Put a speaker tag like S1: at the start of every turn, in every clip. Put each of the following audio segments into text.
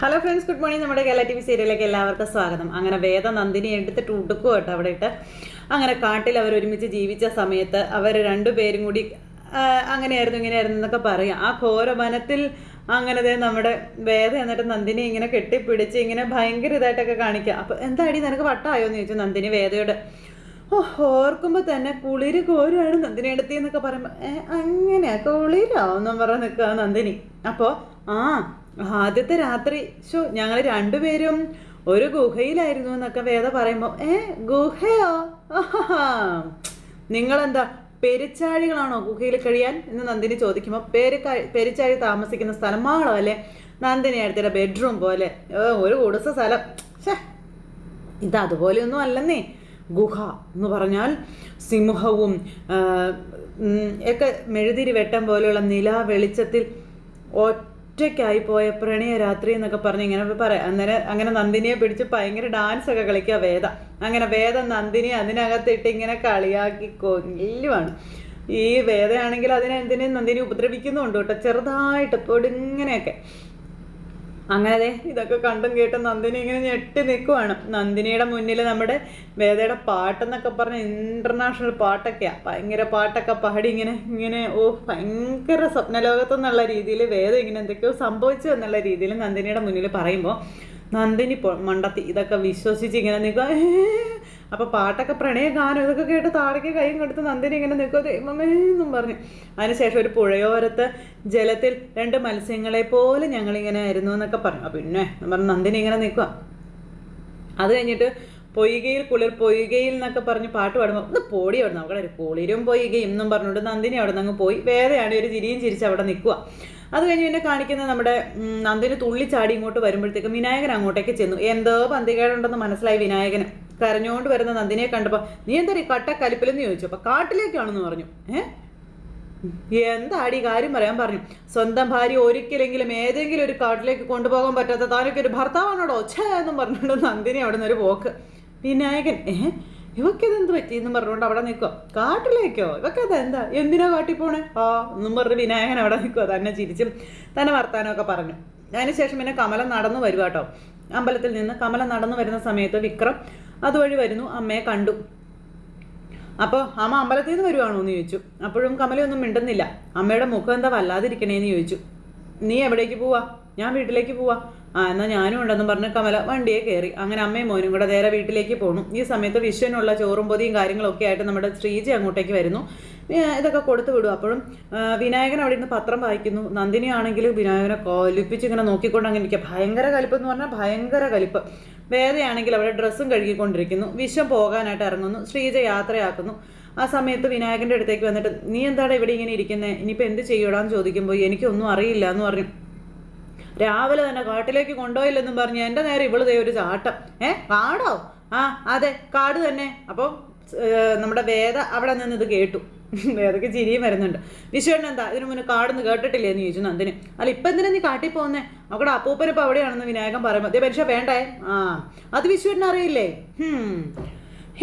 S1: Hello friends good morning നമ്മുടെ Kerala T V സീരിയലിലേക്ക് എല്ലാവർക്കും സ്വാഗതം. അങ്ങനെ വേദ നന്ദിനി എടുത്തിട്ട് ഉടുക്കും കേട്ടോ അവിടെ ഇട്ട്. അങ്ങനെ കാട്ടിൽ അവർ ഒരുമിച്ച് ജീവിച്ച സമയത്ത് അവർ രണ്ടുപേരും കൂടി അങ്ങനെയായിരുന്നു ഇങ്ങനെയായിരുന്നു എന്നൊക്കെ പറയാം. ആ ഘോര വനത്തിൽ അങ്ങനെ ദേ നമ്മുടെ വേദ എന്നിട്ട് നന്ദിനി ഇങ്ങനെ കെട്ടിപ്പിടിച്ച് ഇങ്ങനെ ഭയങ്കര ഇതായിട്ടൊക്കെ കാണിക്കുക. അപ്പോൾ എന്താടി നിനക്ക് വട്ടായോ എന്ന് ചോദിച്ചു നന്ദിനി വേദയോട്. ഓ ഓർക്കുമ്പോൾ തന്നെ കുളിര് കോരുവാണ് നന്ദിനി എടുത്തി എന്നൊക്കെ പറയുമ്പോൾ ഏ അങ്ങനെയാ കുളിരോ? എന്നും പറഞ്ഞ് നിൽക്കുക നന്ദിനി. അപ്പോൾ ആ ആദ്യത്തെ രാത്രി. ഷോ ഞങ്ങൾ രണ്ടുപേരും ഒരു ഗുഹയിലായിരുന്നു എന്നൊക്കെ വേദ പറയുമ്പോൾ ഏ ഗുഹയോ? നിങ്ങളെന്താ പെരിച്ചാഴികളാണോ ഗുഹയിൽ കഴിയാൻ? എന്ന് നന്ദിനി ചോദിക്കുമ്പോൾ പേര് പെരിച്ചാഴി താമസിക്കുന്ന സ്ഥലം മാളോ അല്ലേ? നന്ദിനി അടുത്തിടെ ബെഡ്റൂം പോലെ ഒരു കുടിസ സ്ഥലം. ഇത് ഇത് അതുപോലെയൊന്നും അല്ലെന്നേ. ഗുഹ എന്ന് പറഞ്ഞാൽ സിംഹവും ഒക്കെ മെഴുതിരി വെട്ടം പോലെയുള്ള നില വെളിച്ചത്തിൽ ഒറ്റയ്ക്കായി പോയ പ്രണയ രാത്രി എന്നൊക്കെ പറഞ്ഞ് ഇങ്ങനെ പറയാം. അന്നേരം അങ്ങനെ നന്ദിനിയെ പിടിച്ച് ഭയങ്കര ഡാൻസ് ഒക്കെ കളിക്കുക വേദ. അങ്ങനെ വേദ നന്ദിനി അതിനകത്തിട്ട് ഇങ്ങനെ കളിയാക്കി കൊല്ലുവാണ്. ഈ വേദയാണെങ്കിൽ അതിനെന്തിനും നന്ദിനി ഉപദ്രവിക്കുന്നുണ്ട് കേട്ടോ. ചെറുതായിട്ട് പൊടിങ്ങനെയൊക്കെ. അങ്ങനെ ദേ. ഇതൊക്കെ കണ്ടും കേട്ടും നന്ദിനി ഇങ്ങനെ ഞെട്ടി നിൽക്കുവാണ് നന്ദിനിയുടെ മുന്നിൽ നമ്മുടെ വേദയുടെ പാട്ടെന്നൊക്കെ പറഞ്ഞ ഇന്റർനാഷണൽ പാട്ടൊക്കെയാണ് ഭയങ്കര പാട്ടൊക്കെ പാടി ഇങ്ങനെ ഇങ്ങനെ ഓ ഭയങ്കര സ്വപ്നലോകത്തെന്നുള്ള രീതിയിൽ വേദ ഇങ്ങനെ എന്തൊക്കെയോ സംഭവിച്ചു എന്നുള്ള രീതിയിൽ നന്ദിനിയുടെ മുന്നിൽ പറയുമ്പോൾ നന്ദിനി മണ്ടത്തി ഇതൊക്കെ വിശ്വസിച്ച് ഇങ്ങനെ നിൽക്കുക അപ്പോൾ പാട്ടൊക്കെ പ്രണയ ഗാനം ഇതൊക്കെ കേട്ട് താഴേക്ക് കൈയും കൊടുത്ത് നന്ദിനി ഇങ്ങനെ നിൽക്കുക ദൈവമേ എന്നും പറഞ്ഞു. അതിനുശേഷം ഒരു പുഴയോരത്ത് ജലത്തിൽ രണ്ട് മത്സ്യങ്ങളെ പോലെ ഞങ്ങളിങ്ങനെ ആയിരുന്നു എന്നൊക്കെ പറഞ്ഞു. പിന്നെ പറഞ്ഞു നന്ദിനി ഇങ്ങനെ നിൽക്കുക അത് കഴിഞ്ഞിട്ട് പൊയ്കയിൽ കുളിർ പൊയ്കയിൽ എന്നൊക്കെ പറഞ്ഞ് പാട്ട് പാടുമ്പോൾ ഒന്ന് പോടി അവിടെ അവിടെ ഒരു കുളിരും പൊയ്കയും എന്നും പറഞ്ഞുകൊണ്ട് നന്ദിനി അവിടെ നിന്ന് പോയി. വേറെയാണ് ഒരു ചിരിയും ചിരിച്ച് അവിടെ നിൽക്കുക അത് കഴിഞ്ഞ് പിന്നെ കാണിക്കുന്നത് നമ്മുടെ നന്ദിനി തുള്ളിച്ചാടി ഇങ്ങോട്ട് വരുമ്പോഴത്തേക്കും വിനായകൻ അങ്ങോട്ടേക്ക് ചെന്നു. എന്തോ പന്തികേടുണ്ടെന്ന് മനസ്സിലായി വിനായകന്. കരഞ്ഞുകൊണ്ട് വരുന്ന നന്ദിനിയെ കണ്ടപ്പോൾ നീ എന്താ ഈ കട്ട കലിപ്പിലെന്ന് ചോദിച്ചു? അപ്പോൾ കാട്ടിലേക്കാണെന്ന് പറഞ്ഞു. ഏഹ് എന്താടി കാര്യം പറയാൻ പറഞ്ഞു? സ്വന്തം ഭാര്യ ഒരിക്കലെങ്കിലും ഏതെങ്കിലും ഒരു കാട്ടിലേക്ക് കൊണ്ടുപോകാൻ പറ്റാത്ത താനൊക്കെ ഒരു ഭർത്താവാണോടോ? ഒച്ച എന്നും പറഞ്ഞുകൊണ്ട് നന്ദിനി അവിടെ നിന്ന് ഒരു പോക്ക്. വിനായകൻ ഏഹ് ഇവക്കിതെന്ത് പറ്റി? എന്നും പറഞ്ഞുകൊണ്ട് അവിടെ നിൽക്കുക കാട്ടിലേക്കോ? ഇവക്കത് എന്താ എന്തിനാ കാട്ടിൽ പോണേ? ആ എന്നും പറഞ്ഞ് വിനായകൻ അവിടെ നിൽക്കുക തന്നെ ചിരിച്ചും തന്നെ വർത്താനമൊക്കെ പറഞ്ഞു. അതിനുശേഷം പിന്നെ കമലം നടന്നു വരുക കേട്ടോ. അമ്പലത്തിൽ നിന്ന് കമലം നടന്നു വരുന്ന സമയത്ത് വിക്രം അതുവഴി വരുന്നു. അമ്മയെ കണ്ടു. അപ്പോൾ അമ്മ അമ്പലത്തിൽ നിന്ന് വരുവാണോ എന്ന് ചോദിച്ചു. അപ്പോഴും കമലയൊന്നും മിണ്ടുന്നില്ല. അമ്മയുടെ മുഖം എന്താ വല്ലാതിരിക്കണേന്ന് ചോദിച്ചു. നീ എവിടേക്ക് പോവാ? ഞാൻ വീട്ടിലേക്ക് പോവാ. ആ എന്നാൽ ഞാനും ഉണ്ടെന്ന് പറഞ്ഞ് കമല വണ്ടിയെ കയറി അങ്ങനെ അമ്മയും മോനും കൂടെ നേരെ വീട്ടിലേക്ക് പോണു. ഈ സമയത്ത് വിശ്വനുള്ള ചോറും പൊതിയും കാര്യങ്ങളൊക്കെ ആയിട്ട് നമ്മുടെ ശ്രീജി അങ്ങോട്ടേക്ക് വരുന്നു. ഇതൊക്കെ കൊടുത്തു വിടും. അപ്പോഴും വിനായകൻ അവിടെ ഇരുന്ന് പത്രം വായിക്കുന്നു. നന്ദിനി ആണെങ്കിൽ വിനായകനെ കൊലിപ്പിച്ച് ഇങ്ങനെ നോക്കിക്കൊണ്ട് അങ്ങനെ ഇരിക്കുക ഭയങ്കര കലിപ്പ് എന്ന് പറഞ്ഞാൽ ഭയങ്കര കലിപ്പ്. വേദയാണെങ്കിൽ അവിടെ ഡ്രസ്സും കഴുകിക്കൊണ്ടിരിക്കുന്നു. വിഷം പോകാനായിട്ട് ഇറങ്ങുന്നു. ശ്രീജ യാത്രയാക്കുന്നു. ആ സമയത്ത് വിനായകന്റെ അടുത്തേക്ക് വന്നിട്ട് നീ എന്താണ് ഇവിടെ ഇങ്ങനെ ഇരിക്കുന്നത് ഇനിയിപ്പോൾ എന്ത് ചെയ്യൂടാന്ന് ചോദിക്കുമ്പോൾ എനിക്കൊന്നും അറിയില്ല എന്ന് പറഞ്ഞു രാവിലെ തന്നെ കാട്ടിലേക്ക് കൊണ്ടുപോയില്ലെന്നും പറഞ്ഞ് എന്റെ നേരെ ഇവൾ ദേ ഒരു ചാട്ടം. ഏ കാടോ ആ അതെ കാട് തന്നെ. അപ്പം നമ്മുടെ വേദ അവിടെ നിന്ന് ഇത് കേട്ടു. വേദക്ക് ചിരിയും വരുന്നുണ്ട്. വിശ്വണ്ണൻ എന്താ ഇതിനു മുന്നേ കാടൊന്നും കേട്ടിട്ടില്ലേ എന്ന് ചോദിച്ചു നന്ദിനി. അല്ല ഇപ്പം എന്തിനാ നീ കാട്ടി പോകുന്നേ അവിടെ അപ്പൂപ്പൻ അവിടെയാണെന്ന് വിനായകൻ പറയുമ്പോൾ അതേ പരീക്ഷ വേണ്ടേ ആ അത് വിശ്വണ്ണൻ അറിയില്ലേ? ഹും.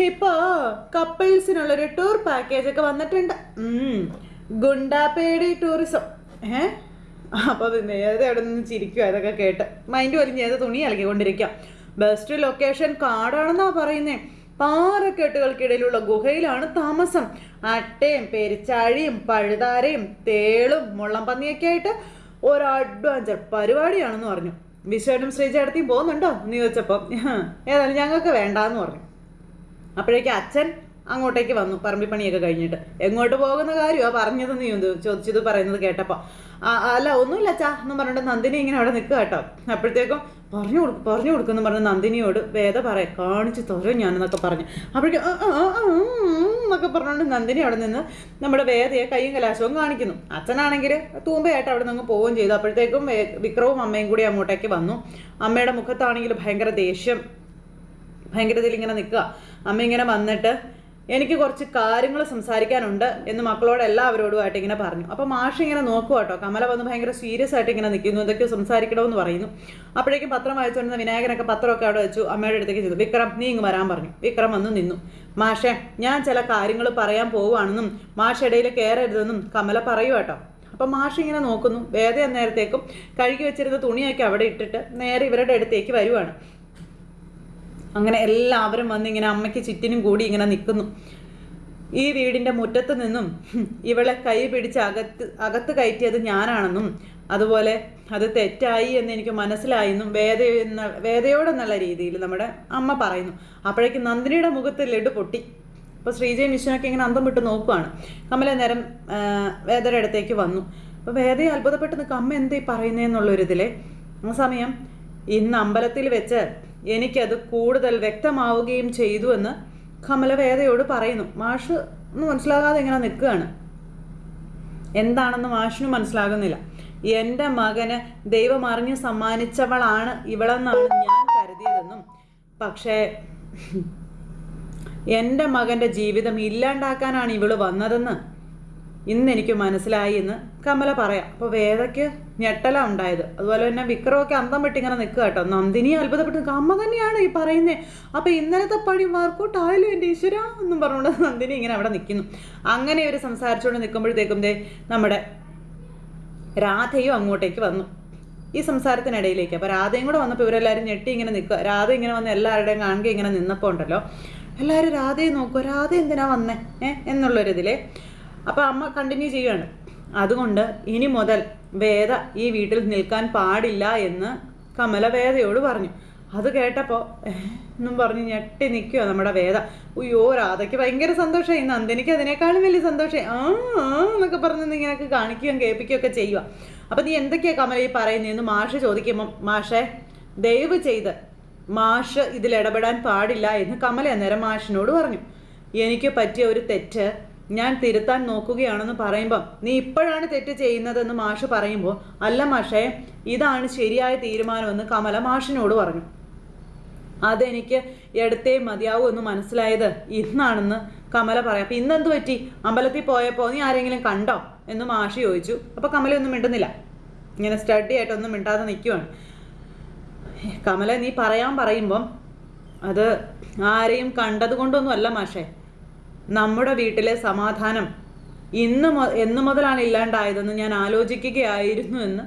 S1: ഇപ്പോ കപ്പിൾസിനുള്ള ഒരു ടൂർ പാക്കേജ് ഒക്കെ വന്നിട്ടുണ്ട്. ഉം. ടൂറിസം. ടൂറിസം ഏ അപ്പൊ ഏത് അവിടെ നിന്ന് ചിരിക്കുക ഇതൊക്കെ കേട്ട്. മൈൻഡ് വലിഞ്ഞ് ഏത് തുണി അലക്കിക്കൊണ്ടിരിക്കാം ബെസ്റ്റ് ലൊക്കേഷൻ കാടാണെന്നാ പറയുന്നേ. പാറക്കെട്ടുകൾക്കിടയിലുള്ള ഗുഹയിലാണ് താമസം. അട്ടയും പെരിച്ചാഴിയും പഴുതാരയും തേളും മുള്ളംപന്നിയൊക്കെ ആയിട്ട് ഒരു അഡ്വഞ്ചർ പരിപാടിയാണെന്ന് പറഞ്ഞു. വിശ്വനും ശ്രീചേട്ടത്തിയും പോകുന്നുണ്ടോ? എന്ന് ചോദിച്ചപ്പോൾ ഏതായാലും ഞങ്ങൾക്ക് വേണ്ടാന്ന് പറഞ്ഞു. അപ്പോഴേക്ക് അച്ഛൻ അങ്ങോട്ടേക്ക് വന്നു. പറമ്പിപ്പണിയൊക്കെ കഴിഞ്ഞിട്ട്. എങ്ങോട്ട് പോകുന്ന കാര്യമാണ് നീ ചോദിച്ചത് പറയുന്നത് കേട്ടപ്പോൾ അല്ല ഒന്നുമില്ല ചാ എന്നും പറഞ്ഞിട്ട് നന്ദിനി ഇങ്ങനെ അവിടെ നിൽക്കുക കേട്ടോ. അപ്പോഴത്തേക്കും പറഞ്ഞു കൊടുക്കും പറഞ്ഞു കൊടുക്കുന്നു പറഞ്ഞ് നന്ദിനിയോട് വേദ പറയാം കാണിച്ച് തരും ഞാനെന്നൊക്കെ പറഞ്ഞു. അപ്പോഴേക്കും എന്നൊക്കെ പറഞ്ഞുകൊണ്ട് നന്ദിനി അവിടെ നിന്ന് നമ്മുടെ വേദയെ കൈയും കലാശവും കാണിക്കുന്നു. അച്ഛനാണെങ്കിൽ തൂമ്പയായിട്ട് അവിടെ നിന്ന് പോവുകയും ചെയ്തു. അപ്പോഴത്തേക്കും വിക്രവും അമ്മയും കൂടി അങ്ങോട്ടേക്ക് വന്നു. അമ്മയുടെ മുഖത്താണെങ്കിൽ ഭയങ്കര ദേഷ്യം ഭയങ്കരതയിൽ ഇങ്ങനെ നിൽക്കുക. അമ്മ ഇങ്ങനെ വന്നിട്ട് എനിക്ക് കുറച്ച് കാര്യങ്ങൾ സംസാരിക്കാനുണ്ട് എന്ന് മക്കളോട് എല്ലാവരോടുമായിട്ട് ഇങ്ങനെ പറഞ്ഞു. അപ്പോൾ മാഷ് ഇങ്ങനെ നോക്കുക കേട്ടോ കമല വന്ന് ഭയങ്കര സീരിയസ് ആയിട്ട് ഇങ്ങനെ നിൽക്കുന്നു. എന്തൊക്കെയോ സംസാരിക്കണമെന്ന് പറയുന്നു. അപ്പോഴേക്കും പത്രം വായിച്ചുകൊണ്ടിരുന്ന വിനായകനൊക്കെ പത്രമൊക്കെ അവിടെ വെച്ചു. അമ്മയുടെ അടുത്തേക്ക് ചെയ്തു വിക്രം നീ ഇങ്ങ് വരാൻ പറഞ്ഞു. വിക്രം വന്ന് നിന്നു. മാഷെ ഞാൻ ചില കാര്യങ്ങൾ പറയാൻ പോവുകയാണെന്നും മാഷ് ഇടയിൽ കയറരുതെന്നും കമല പറയൂ കേട്ടോ അപ്പം മാഷ് ഇങ്ങനെ നോക്കുന്നു. വേദ നേരത്തേക്കും കഴുകി വെച്ചിരുന്ന തുണിയൊക്കെ അവിടെ ഇട്ടിട്ട് നേരെ ഇവരുടെ അടുത്തേക്ക് വരുവാണ്. അങ്ങനെ എല്ലാവരും വന്ന് ഇങ്ങനെ അമ്മയ്ക്ക് ചുറ്റിനും കൂടി ഇങ്ങനെ നിൽക്കുന്നു. ഈ വീടിന്റെ മുറ്റത്ത് നിന്നും ഇവളെ കൈ പിടിച്ച് അകത്ത് അകത്ത് കയറ്റിയത് ഞാനാണെന്നും അതുപോലെ അത് തെറ്റായി എന്ന് എനിക്ക് മനസ്സിലായെന്നും വേദ വേദയോടെന്നുള്ള രീതിയിൽ നമ്മുടെ അമ്മ പറയുന്നു. അപ്പോഴേക്ക് നന്ദിനിയുടെ മുഖത്ത് ലഡു പൊട്ടി. അപ്പോൾ ശ്രീജയും വിഷ്ണുവൊക്കെ ഇങ്ങനെ അന്തം വിട്ട് നോക്കുവാണ്. കമല നേരം വേദയുടെ അടുത്തേക്ക് വന്നു. അപ്പോൾ വേദയെ അത്ഭുതപ്പെട്ട് നിൽക്കുക അമ്മ എന്തേ പറയുന്നതെന്നുള്ളൊരിതിലെ ആ സമയം ഇന്ന് അമ്പലത്തിൽ വെച്ച് എനിക്കത് കൂടുതൽ വ്യക്തമാവുകയും ചെയ്തുവെന്ന് കമല വേദയോട് പറയുന്നു. മാഷ് ഒന്ന് മനസ്സിലാകാതെ ഇങ്ങനെ നിൽക്കുകയാണ്. എന്താണെന്ന് മാഷിന് മനസ്സിലാകുന്നില്ല. എന്റെ മകന് ദൈവം അറിഞ്ഞ് സമ്മാനിച്ചവളാണ് ഇവളെന്നാണ് ഞാൻ കരുതിയതെന്നും. പക്ഷേ എന്റെ മകന്റെ ജീവിതം ഇല്ലാണ്ടാക്കാനാണ് ഇവൾ വന്നതെന്ന് ഇന്ന് എനിക്ക് മനസ്സിലായി എന്ന് കമല പറയാം. അപ്പോൾ വേദയ്ക്ക് ഞെട്ടല ഉണ്ടായത്. അതുപോലെ തന്നെ വിക്രമൊക്കെ അന്തം വിട്ടിങ്ങനെ നിൽക്കുക കേട്ടോ. നന്ദിനി അത്ഭുതപ്പെട്ട് അമ്മ തന്നെയാണ് ഈ പറയുന്നത് അപ്പോൾ ഇന്നലത്തെ പണി വർക്കൗട്ട് ആയാലും എന്റെ ഈശ്വര എന്നും പറഞ്ഞുകൊണ്ട് നന്ദിനി ഇങ്ങനെ അവിടെ നിൽക്കുന്നു. അങ്ങനെ ഇവർ സംസാരിച്ചുകൊണ്ട് നിൽക്കുമ്പോഴത്തേക്കും ദേ നമ്മുടെ രാധയും അങ്ങോട്ടേക്ക് വന്നു. ഈ സംസാരത്തിനിടയിലേക്ക്. അപ്പോൾ രാധയും കൂടെ വന്നപ്പോൾ ഇവരെല്ലാവരും ഞെട്ടി ഇങ്ങനെ നിൽക്കുക. രാധ ഇങ്ങനെ വന്ന് എല്ലാവരുടെയും കാണുക ഇങ്ങനെ നിന്നപ്പോൾ ഉണ്ടല്ലോ. എല്ലാവരും രാധയെ നോക്കുക രാധ എന്തിനാ വന്നേ? ഏ? എന്നുള്ളൊരിതിൽ അപ്പോൾ അമ്മ കണ്ടിന്യൂ ചെയ്യുകയാണ്. അതുകൊണ്ട് ഇനി മുതൽ വേദ ഈ വീട്ടിൽ നിൽക്കാൻ പാടില്ല എന്ന് കമല വേദയോട് പറഞ്ഞു. അത് കേട്ടപ്പോൾ എന്നും പറഞ്ഞ് ഞെട്ടി നിൽക്കുവോ നമ്മുടെ വേദ. അയ്യോ രാധയ്ക്ക് ഭയങ്കര സന്തോഷമായി നന്ദിനിക്ക് അതിനേക്കാളും വലിയ സന്തോഷമായി ആ എന്നൊക്കെ പറഞ്ഞ് ഇങ്ങനെ കാണിക്കുകയും കേൾപ്പിക്കുകയും ഒക്കെ ചെയ്യുക അപ്പം നീ എന്തൊക്കെയാ കമല ഈ പറയുന്നതെന്ന് മാഷ് ചോദിക്കുമ്പം മാഷേ ദയവ് ചെയ്ത് മാഷ് ഇതിൽ ഇടപെടാൻ പാടില്ല എന്ന് കമല അന്നേരം മാഷിനോട് പറഞ്ഞു. എനിക്ക് പറ്റിയ ഒരു തെറ്റ് ഞാൻ തിരുത്താൻ നോക്കുകയാണെന്ന് പറയുമ്പം നീ ഇപ്പോഴാണ് തെറ്റ് ചെയ്യുന്നതെന്ന് മാഷ് പറയുമ്പോൾ അല്ല മാഷേ ഇതാണ് ശരിയായ തീരുമാനമെന്ന് കമല മാഷിനോട് പറഞ്ഞു. അതെനിക്ക് എടുത്തേ മതിയാവൂ എന്ന് മനസ്സിലായത് ഇന്നാണെന്ന് കമല പറയാം. അപ്പം ഇന്നെന്ത് പറ്റി? അമ്പലത്തിൽ പോയപ്പോൾ നീ ആരെങ്കിലും കണ്ടോ? എന്ന് മാഷി ചോദിച്ചു. അപ്പോൾ കമലയൊന്നും മിണ്ടുന്നില്ല. ഇങ്ങനെ സ്റ്റഡി ആയിട്ടൊന്നും മിണ്ടാതെ നിൽക്കുവാണ് കമല നീ പറയാൻ പറയുമ്പം അത് ആരെയും കണ്ടത് കൊണ്ടൊന്നും അല്ല മാഷേ. നമ്മുടെ വീട്ടിലെ സമാധാനം ഇന്ന് എന്നു മുതലാണ് ഇല്ലാണ്ടായതെന്ന് ഞാൻ ആലോചിക്കുകയായിരുന്നു എന്ന്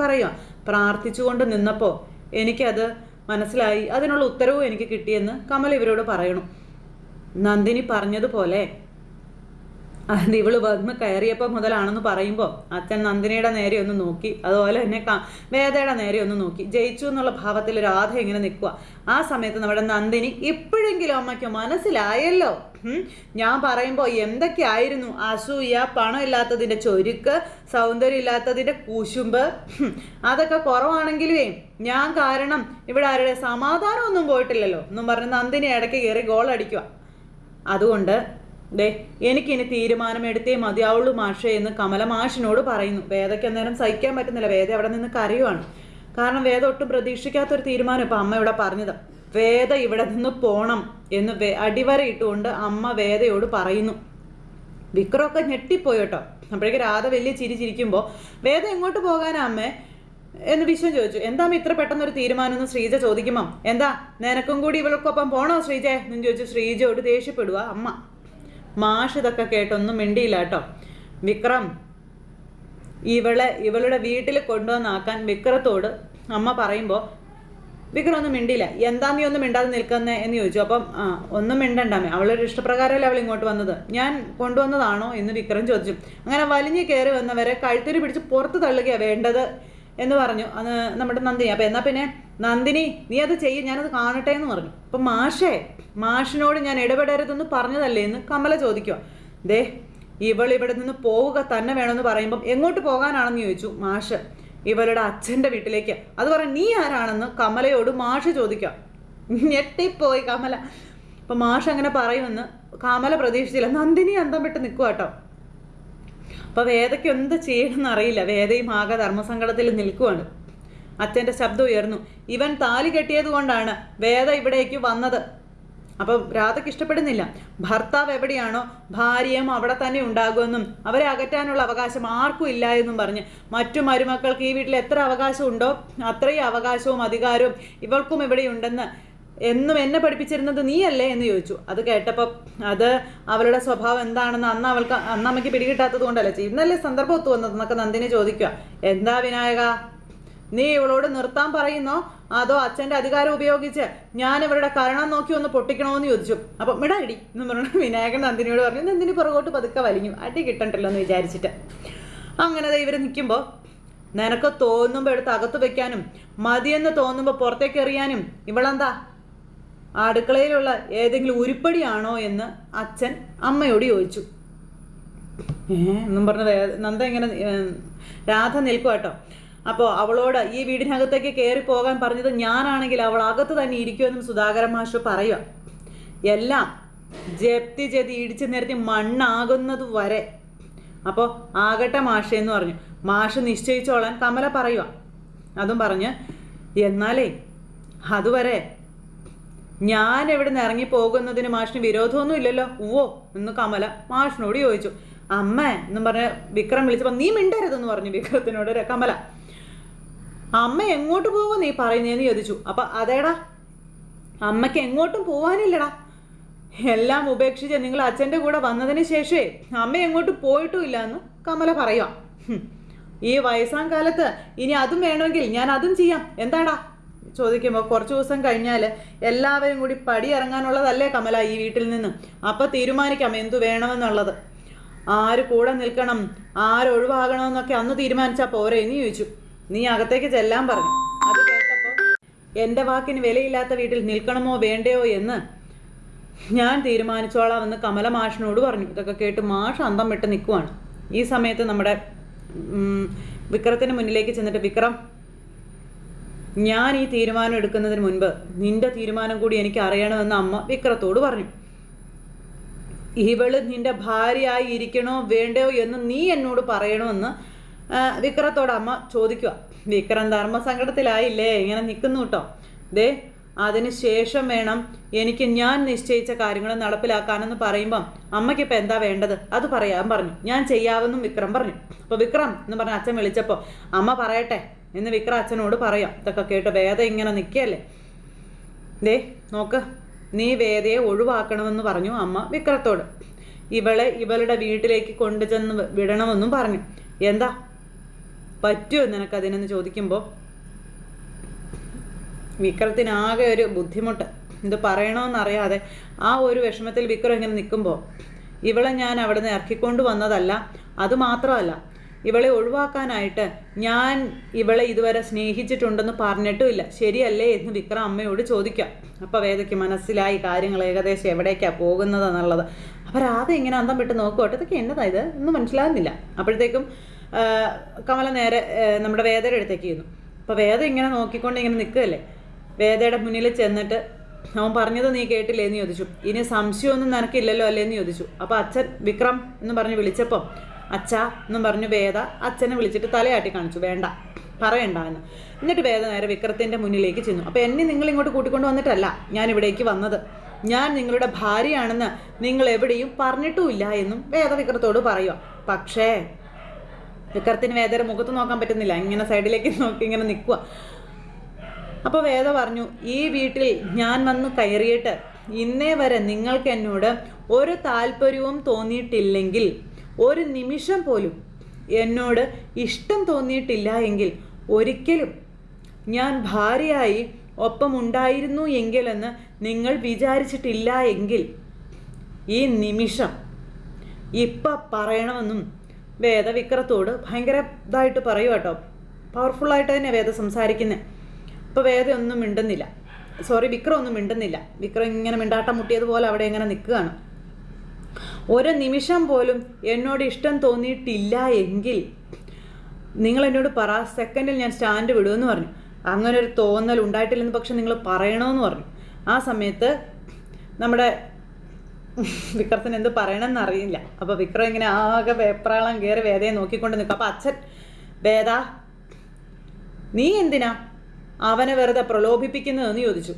S1: പറയുക പ്രാർത്ഥിച്ചുകൊണ്ട് നിന്നപ്പോൾ എനിക്കത് മനസ്സിലായി. അതിനുള്ള ഉത്തരവും എനിക്ക് കിട്ടിയെന്ന് കമൽ ഇവരോട് പറയണം. നന്ദിനി പറഞ്ഞതുപോലെ അത് ഇവൾ വന്ന് കയറിയപ്പോൾ മുതലാണെന്ന് പറയുമ്പോൾ അച്ഛൻ നന്ദിനിയുടെ നേരെ ഒന്ന് നോക്കി. അതുപോലെ തന്നെ വേദയുടെ നേരെ ഒന്ന് നോക്കി. ജയിച്ചു എന്നുള്ള ഭാവത്തിൽ രാധ ഇങ്ങനെ നിൽക്കുക ആ സമയത്ത് നമ്മുടെ നന്ദിനി ഇപ്പോഴെങ്കിലും അമ്മയ്ക്ക് മനസ്സിലായല്ലോ. ഞാൻ പറയുമ്പോൾ എന്തൊക്കെയായിരുന്നു? അസൂയ പണം ഇല്ലാത്തതിന്റെ ചൊരുക്ക് സൗന്ദര്യം ഇല്ലാത്തതിന്റെ കുശുമ്പ് അതൊക്കെ കുറവാണെങ്കിലേ ഞാൻ കാരണം ഇവിടെ ആരുടെ സമാധാനമൊന്നും പോയിട്ടില്ലല്ലോ. എന്നും പറഞ്ഞ് നന്ദിനി ഇടയ്ക്ക് കയറി ഗോൾ അടിക്കുക അതുകൊണ്ട് ദേ എനിക്കിനി തീരുമാനമെടുത്തേ മതിയാവുള്ളൂ മാഷേ എന്ന് കമല മാഷിനോട് പറയുന്നു. വേദയ്ക്ക് അന്നേരം സഹിക്കാൻ പറ്റുന്നില്ല. വേദ അവിടെ നിന്ന് കരയുവാണ്. കാരണം വേദ ഒട്ടും പ്രതീക്ഷിക്കാത്തൊരു തീരുമാനം ഇപ്പം അമ്മ ഇവിടെ പറഞ്ഞത്. വേദ ഇവിടെ നിന്ന് പോണം എന്ന് അടിവരയിട്ടുകൊണ്ട് അമ്മ വേദയോട് പറയുന്നു. വിക്രമൊക്കെ ഞെട്ടിപ്പോയി അപ്പോഴേക്ക് രാധ വലിയ ചിരി ചിരിക്കുമ്പോൾ വേദ എങ്ങോട്ട് പോകാനാ അമ്മേ? എന്ന് വിശ്വം ചോദിച്ചു. എന്താ ഇത്ര പെട്ടെന്നൊരു തീരുമാനം എന്ന് ശ്രീജ ചോദിക്കുമ്പം? എന്താ നിനക്കും കൂടി ഇവൾക്കൊപ്പം പോണോ ശ്രീജ? എന്ന് ചോദിച്ചു. ശ്രീജയോട് ദേഷ്യപ്പെടുക അമ്മ. മാഷ് ഇതൊക്കെ കേട്ടൊന്നും മിണ്ടിയില്ല കേട്ടോ. വിക്രം ഇവളെ ഇവളുടെ വീട്ടിൽ കൊണ്ടുവന്നാക്കാൻ വിക്രത്തോട് അമ്മ പറയുമ്പോൾ വിക്രം ഒന്നും മിണ്ടിയില്ല. എന്താ നീ ഒന്നും മിണ്ടാതെ നിൽക്കുന്നേ? എന്ന് ചോദിച്ചു. അപ്പം ആ ഒന്നും മിണ്ടണ്ടാമേ അവളൊരു ഇഷ്ടപ്രകാരമല്ലേ അവൾ ഇങ്ങോട്ട് വന്നത്? ഞാൻ കൊണ്ടുവന്നതാണോ? എന്ന് വിക്രം ചോദിച്ചു. അങ്ങനെ വലിഞ്ഞു കയറി വന്നവരെ കഴുത്തിന് പിടിച്ച് പുറത്ത് തള്ളുകയാണ് വേണ്ടത് എന്ന് പറഞ്ഞു. അന്ന് നമ്മുടെ നന്ദിനി. അപ്പം എന്നാൽ പിന്നെ? നന്ദിനി നീ അത് ചെയ്യും ഞാനത് കാണട്ടെ എന്ന് പറഞ്ഞു. അപ്പം മാഷേ മാഷിനോട് ഞാൻ ഇടപെടരുതെന്ന് പറഞ്ഞതല്ലേ എന്ന് കമല ചോദിക്കുക ദേ ഇവൾ ഇവിടെ നിന്ന് പോവുക തന്നെ വേണമെന്ന് പറയുമ്പം എങ്ങോട്ട് പോകാനാണെന്ന് ചോദിച്ചു മാഷ്. ഇവളുടെ അച്ഛന്റെ വീട്ടിലേക്ക്. അത് പറഞ്ഞു നീ ആരാണെന്ന് കമലയോട് മാഷ് ചോദിക്കാം ഞെട്ടിപ്പോയി കമല. അപ്പം മാഷ് അങ്ങനെ പറയുമെന്ന് കമല പ്രതീക്ഷിച്ചില്ല. നന്ദിനി അന്തം വിട്ട് നിൽക്കുക കേട്ടോ. അപ്പോൾ വേദയ്ക്ക് എന്ത് ചെയ്യണമെന്ന് അറിയില്ല. വേദയും ആകെ ധർമ്മസങ്കടത്തിൽ നിൽക്കുവാണ്. അച്ഛന്റെ ശബ്ദം ഉയർന്നു. ഇവൻ താലി കെട്ടിയത് കൊണ്ടാണ് വേദ ഇവിടേക്ക് വന്നത്. അപ്പം രാധയ്ക്ക് ഇഷ്ടപ്പെടുന്നില്ല. ഭർത്താവ് എവിടെയാണോ ഭാര്യയും അവിടെ തന്നെ ഉണ്ടാകുമെന്നും അവരെ അകറ്റാനുള്ള അവകാശം ആർക്കും ഇല്ല എന്നും പറഞ്ഞ് മറ്റു മരുമക്കൾക്ക് ഈ വീട്ടിൽ എത്ര അവകാശം ഉണ്ടോ അത്രയും അവകാശവും അധികാരവും ഇവൾക്കും ഇവിടെയുണ്ടെന്ന് എന്നും എന്നെ പഠിപ്പിച്ചിരുന്നത് നീയല്ലേ എന്ന് ചോദിച്ചു. അത് കേട്ടപ്പോൾ അത് അവളുടെ സ്വഭാവം എന്താണെന്ന് അന്ന് അവൾക്ക് അന്ന് അമ്മയ്ക്ക് പിടികിട്ടാത്തത് കൊണ്ടല്ലേ ഇന്നല്ലേ സന്ദർഭം ഒത്തു വന്നത് എന്നൊക്കെ നന്ദിനി ചോദിക്കുക. എന്താ വിനായക? നീ ഇവളോട് നിർത്താൻ പറയുന്നോ? അതോ അച്ഛന്റെ അധികാരം ഉപയോഗിച്ച് ഞാൻ ഇവരുടെ കരണം നോക്കി ഒന്ന് പൊട്ടിക്കണോന്ന് ചോദിച്ചു. അപ്പം അടി എന്ന് പറഞ്ഞു വിനായകൻ നന്ദിനിയോട് പറഞ്ഞു നന്ദിനി പുറകോട്ട് പതുക്കെ വലിഞ്ഞു. അടി കിട്ടണ്ടല്ലോ എന്ന് വിചാരിച്ചിട്ട്. അങ്ങനെ ദേ ഇവർ നിൽക്കുമ്പോൾ നിനക്ക് തോന്നുമ്പോൾ എടുത്ത് അകത്ത് വെക്കാനും മതിയെന്ന് തോന്നുമ്പോൾ പുറത്തേക്ക് എറിയാനും ഇവളെന്താ? അടുക്കളയിലുള്ള ഏതെങ്കിലും ഉരുപ്പടിയാണോ എന്ന് അച്ഛൻ അമ്മയോട് ചോദിച്ചു. ഏ എന്നും പറഞ്ഞത് നന്ദ ഇങ്ങനെ രാധ നിൽക്കുക കേട്ടോ. അപ്പോൾ അവളോട് ഈ വീടിനകത്തേക്ക് കയറി പോകാൻ പറഞ്ഞത് ഞാനാണെങ്കിൽ അവൾ അകത്ത് തന്നെ ഇരിക്കുമെന്നും സുധാകരൻ മാഷ് പറയുക എല്ലാം ജപ്തി ചെയ്ത് ഇടിച്ചു നിരത്തി മണ്ണാകുന്നത് വരെ. അപ്പോൾ ആകട്ടെ മാഷേ എന്ന് പറഞ്ഞു. മാഷ് നിശ്ചയിച്ചോളാൻ കമല പറയുക അതും പറഞ്ഞ് എന്നാലേ അതുവരെ ഞാൻ ഇവിടുന്ന് ഇറങ്ങി പോകുന്നതിന് മാഷിന് വിരോധമൊന്നും ഇല്ലല്ലോ. ഓ എന്ന് കമല മാഷിനോട് ചോദിച്ചു. അമ്മ എന്നും പറഞ്ഞ് വിക്രം വിളിച്ചപ്പോൾ നീ മിണ്ടരുതെന്ന് പറഞ്ഞു വിക്രത്തിനോട് കമല. അമ്മ എങ്ങോട്ട് പോകും നീ പറയുന്നതെന്ന് ചോദിച്ചു. അപ്പൊ അതേടാ. അമ്മയ്ക്ക് എങ്ങോട്ടും പോവാനില്ലടാ. എല്ലാം ഉപേക്ഷിച്ച് നിങ്ങൾ അച്ഛന്റെ കൂടെ വന്നതിന് ശേഷമേ അമ്മ എങ്ങോട്ടും പോയിട്ടുമില്ല എന്ന് കമല പറയുക ഈ വയസ്സാം കാലത്ത് ഇനി അതും വേണമെങ്കിൽ ഞാൻ അതും ചെയ്യാം. എന്താടാ? ചോദിക്കുമ്പോൾ കുറച്ച് ദിവസം കഴിഞ്ഞാൽ എല്ലാവരും കൂടി പടി ഇറങ്ങാനുള്ളതല്ലേ കമല ഈ വീട്ടിൽ നിന്ന്? അപ്പോൾ തീരുമാനിക്കാം എന്തു വേണമെന്നുള്ളത്. ആര് കൂടെ നിൽക്കണം ആരൊഴിവാകണമെന്നൊക്കെ അന്ന് തീരുമാനിച്ചാൽ പോരെ എന്ന് ചോദിച്ചു. നീ അകത്തേക്ക് ചെല്ലാൻ പറഞ്ഞു. അത് കേട്ടപ്പോൾ എന്റെ വാക്കിന് വിലയില്ലാത്ത വീട്ടിൽ നിൽക്കണമോ വേണ്ടയോ എന്ന് ഞാൻ തീരുമാനിച്ചോളാം എന്ന് കമല മാഷിനോട് പറഞ്ഞു. ഇതൊക്കെ കേട്ട് മാഷ് അന്തം വിട്ട് നിൽക്കുവാണ് ഈ സമയത്ത് നമ്മുടെ വിക്രത്തിന് മുന്നിലേക്ക് ചെന്നിട്ട് വിക്രം ഞാൻ ഈ തീരുമാനം എടുക്കുന്നതിന് മുൻപ് നിന്റെ തീരുമാനം കൂടി എനിക്ക് അറിയണമെന്ന് അമ്മ വിക്രത്തോട് പറഞ്ഞു. ഇവൾ നിന്റെ ഭാര്യയായി ഇരിക്കണോ വേണ്ടയോ എന്ന് നീ എന്നോട് പറയണമെന്ന് വിക്രത്തോട് അമ്മ ചോദിക്കുക വിക്രം ധർമ്മസങ്കടത്തിലായില്ലേ ഇങ്ങനെ നിൽക്കുന്നു കേട്ടോ. ദേ അതിന് ശേഷം വേണം എനിക്ക് ഞാൻ നിശ്ചയിച്ച കാര്യങ്ങൾ നടപ്പിലാക്കാനെന്ന് പറയുമ്പം അമ്മയ്ക്ക് എന്താ വേണ്ടത്? അത് പറയാൻ പറഞ്ഞു. ഞാൻ ചെയ്യാമെന്നും വിക്രം പറഞ്ഞു. അപ്പോൾ വിക്രം എന്ന് പറഞ്ഞ അച്ഛൻ വിളിച്ചപ്പോൾ അമ്മ പറയട്ടെ എന്ന് വിക്രം അച്ഛനോട് പറയാം. ഇതൊക്കെ കേട്ട് വേദ ഇങ്ങനെ നിൽക്കുകയല്ലേ. ദേ നോക്ക് നീ വേദയെ ഒഴിവാക്കണമെന്ന് പറഞ്ഞു അമ്മ വിക്രത്തോട്. ഇവളെ ഇവളുടെ വീട്ടിലേക്ക് കൊണ്ടുചെന്ന് വിടണമെന്നും പറഞ്ഞു. എന്താ? പറ്റുമോ നിനക്ക് അതിനെന്ന് ചോദിക്കുമ്പോൾ വിക്രത്തിനാകെ ഒരു ബുദ്ധിമുട്ട്. ഇത് പറയണമെന്നറിയാതെ ആ ഒരു വിഷമത്തിൽ വിക്രം ഇങ്ങനെ നിൽക്കുമ്പോൾ ഇവളെ ഞാൻ അവിടെ നിന്ന് ഇറക്കിക്കൊണ്ട് വന്നതല്ല അതുമാത്രമല്ല ഇവളെ ഒഴിവാക്കാനായിട്ട് ഞാൻ ഇവളെ ഇതുവരെ സ്നേഹിച്ചിട്ടുണ്ടെന്ന് പറഞ്ഞിട്ടുമില്ല. ശരിയല്ലേ? എന്ന് വിക്രം അമ്മയോട് ചോദിക്കാം അപ്പോൾ വേദയ്ക്ക് മനസ്സിലായി കാര്യങ്ങൾ ഏകദേശം എവിടേക്കാണ് പോകുന്നതെന്നുള്ളത് അപ്പോൾ രാധ ഇങ്ങനെ അന്തം വിട്ട് നോക്കുവട്ടെ ഇതൊക്കെ എന്നതാ ഇത്? ഒന്നും മനസ്സിലാകുന്നില്ല. അപ്പോഴത്തേക്കും കമല നേരെ നമ്മുടെ വേദയുടെ അടുത്തേക്ക് ചെയ്യുന്നു അപ്പോൾ വേദ ഇങ്ങനെ നോക്കിക്കൊണ്ട് ഇങ്ങനെ നിൽക്കുകയല്ലേ? വേദയുടെ മുന്നിൽ ചെന്നിട്ട് അവൻ പറഞ്ഞത് നീ കേട്ടില്ലേ എന്ന് ചോദിച്ചു. ഇനി സംശയമൊന്നും നിനക്കില്ലല്ലോ അല്ലേ എന്ന് ചോദിച്ചു. അപ്പോൾ അച്ഛൻ വിക്രം എന്ന് പറഞ്ഞ് വിളിച്ചപ്പോൾ അച്ഛ എന്നും പറഞ്ഞു വേദ അച്ഛനെ വിളിച്ചിട്ട് തലയാട്ടി കാണിച്ചു. വേണ്ട പറയണ്ട എന്ന്. എന്നിട്ട് വേദ നേരെ വിക്രത്തിന്റെ മുന്നിലേക്ക് ചെന്നു. അപ്പോൾ എന്നെ നിങ്ങൾ ഇങ്ങോട്ട് കൂട്ടിക്കൊണ്ട് വന്നിട്ടല്ല ഞാൻ ഇവിടേക്ക് വന്നത്. ഞാൻ നിങ്ങളുടെ ഭാര്യയാണെന്ന് നിങ്ങൾ എവിടെയും പറഞ്ഞിട്ടുമില്ല എന്നും വേദ വിക്രത്തോട് പറയുക പക്ഷേ വിക്രത്തിന് വേദയുടെ മുഖത്ത് നോക്കാൻ പറ്റുന്നില്ല. ഇങ്ങനെ സൈഡിലേക്ക് നോക്കി ഇങ്ങനെ നിൽക്കുക അപ്പോൾ വേദ പറഞ്ഞു ഈ വീട്ടിൽ ഞാൻ വന്ന് കയറിയിട്ട് ഇന്നേ വരെ നിങ്ങൾക്ക് എന്നോട് ഒരു താല്പര്യവും തോന്നിയിട്ടില്ലെങ്കിൽ ഒരു നിമിഷം പോലും എന്നോട് ഇഷ്ടം തോന്നിയിട്ടില്ല എങ്കിൽ ഒരിക്കലും ഞാൻ ഭാര്യയായി ഒപ്പമുണ്ടായിരുന്നു എങ്കിലെന്ന് നിങ്ങൾ വിചാരിച്ചിട്ടില്ല എങ്കിൽ ഈ നിമിഷം ഇപ്പം പറയണമെന്നും വേദ വിക്രത്തോട് ഭയങ്കര ഇതായിട്ട് പറയും കേട്ടോ. പവർഫുള്ളായിട്ട് തന്നെ വേദ സംസാരിക്കുന്നത് അപ്പോൾ വേദ ഒന്നും മിണ്ടുന്നില്ല. സോറി വിക്രം ഒന്നും മിണ്ടുന്നില്ല. വിക്രം ഇങ്ങനെ മിണ്ടാട്ടം മുട്ടിയതുപോലെ അവിടെ ഇങ്ങനെ നിൽക്കുകയാണ്. ഒരു നിമിഷം പോലും എന്നോട് ഇഷ്ടം തോന്നിയിട്ടില്ല എങ്കിൽ നിങ്ങൾ എന്നോട് പറ സെക്കൻഡിൽ ഞാൻ സ്റ്റാൻഡ് വിടുമെന്ന് പറഞ്ഞു. അങ്ങനെ ഒരു തോന്നൽ ഉണ്ടായിട്ടില്ലെന്ന് പക്ഷെ നിങ്ങൾ പറയണമെന്ന് പറഞ്ഞു. ആ സമയത്ത് നമ്മുടെ വിക്രത്തിന് എന്ത് പറയണമെന്ന് അറിയില്ല അപ്പോൾ വിക്രം ഇങ്ങനെ ആകെ വേപ്രാളം കയറി വേദയെ നോക്കിക്കൊണ്ട് നിൽക്കും. അപ്പോൾ അച്ഛൻ വേദ നീ എന്തിനാ അവനെ വെറുതെ പ്രലോഭിപ്പിക്കുന്നതെന്ന് ചോദിച്ചു.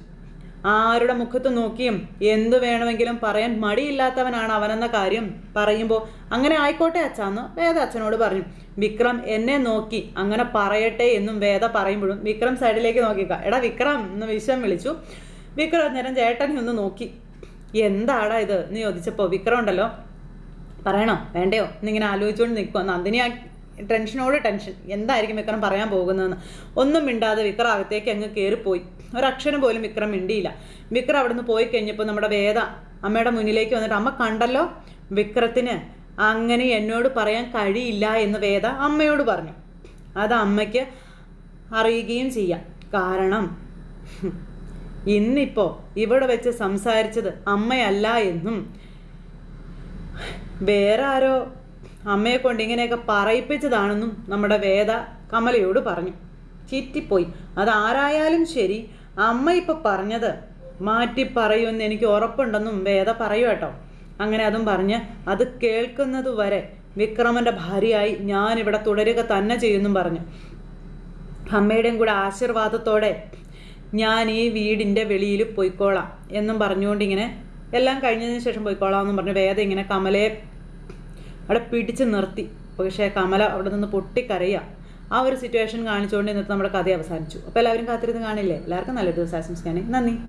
S1: ആരുടെ മുഖത്ത് നോക്കിയും എന്തു വേണമെങ്കിലും പറയാൻ മടിയില്ലാത്തവനാണ് അവനെന്ന കാര്യം പറയുമ്പോൾ അങ്ങനെ ആയിക്കോട്ടെ അച്ഛാന്ന് വേദ അച്ഛനോട് പറഞ്ഞു. വിക്രം എന്നെ നോക്കി അങ്ങനെ പറയട്ടെ എന്നും വേദ പറയുമ്പോഴും വിക്രം സൈഡിലേക്ക് നോക്കിക്കാം എടാ വിക്രം എന്ന് വിശ്വം വിളിച്ചു. വിക്രം അന്നേരം ചേട്ടനെ ഒന്ന് നോക്കി. എന്താടാ ഇത്? എന്ന് ചോദിച്ചപ്പോൾ വിക്രം ഉണ്ടല്ലോ. പറയണോ? വേണ്ടയോ? എന്നിങ്ങനെ ആലോചിച്ചുകൊണ്ട് നിൽക്കുക നന്ദിനി ആ ടെൻഷനോട് ടെൻഷൻ. എന്തായിരിക്കും വിക്രം പറയാൻ പോകുന്നതെന്ന്? ഒന്നും മിണ്ടാതെ വിക്രം അകത്തേക്ക് അങ്ങ് കയറിപ്പോയി ഒരക്ഷരം പോലും വിക്രം മിണ്ടിയില്ല. വിക്രം അവിടുന്ന് പോയി കഴിഞ്ഞപ്പോൾ നമ്മുടെ വേദ അമ്മയുടെ മുന്നിലേക്ക് വന്നിട്ട് അമ്മ കണ്ടല്ലോ? വിക്രത്തിന് അങ്ങനെ എന്നോട് പറയാൻ കഴിയില്ല എന്ന് വേദ അമ്മയോട് പറഞ്ഞു. അത് അമ്മയ്ക്ക് അറിയുകയും ചെയ്യാം. കാരണം ഇന്നിപ്പോൾ ഇവിടെ വെച്ച് സംസാരിച്ചത് അമ്മയല്ല എന്നും. വേറെ ആരോ അമ്മയെ കൊണ്ട് ഇങ്ങനെയൊക്കെ പറയിപ്പിച്ചതാണെന്നും നമ്മുടെ വേദ കമലയോട് പറഞ്ഞു. ചീറ്റിപ്പോയി. അതാരായാലും ശരി. അമ്മ ഇപ്പോൾ പറഞ്ഞത് മാറ്റി പറയുമെന്ന് എനിക്ക് ഉറപ്പുണ്ടെന്നും വേദ പറയൂ കേട്ടോ. അങ്ങനെ അതും പറഞ്ഞ് അത് കേൾക്കുന്നത് വരെ വിക്രമന്റെ ഭാര്യയായി ഞാനിവിടെ തുടരുക തന്നെ ചെയ്യുമെന്നും പറഞ്ഞു. അമ്മയുടെയും കൂടെ ആശീർവാദത്തോടെ ഞാൻ ഈ വീടിന്റെ വെളിയിൽ പോയിക്കോളാം എന്നും പറഞ്ഞുകൊണ്ട് ഇങ്ങനെ എല്ലാം കഴിഞ്ഞതിന് ശേഷം പോയിക്കോളാം എന്നും പറഞ്ഞ് വേദ ഇങ്ങനെ കമലയെ അവിടെ പിടിച്ച് നിർത്തി. പക്ഷേ കമല അവിടെ നിന്ന് പൊട്ടിക്കരയുക. ആ ഒരു സിറ്റുവേഷൻ കാണിച്ചുകൊണ്ട് ഇന്നത്തെ നമ്മുടെ കഥ അവസാനിച്ചു. അപ്പോൾ എല്ലാവരും കാത്തിരുന്ന് കാണില്ലേ? എല്ലാവർക്കും നല്ലൊരു ദിവസം ആശംസിക്കാനേ. നന്ദി.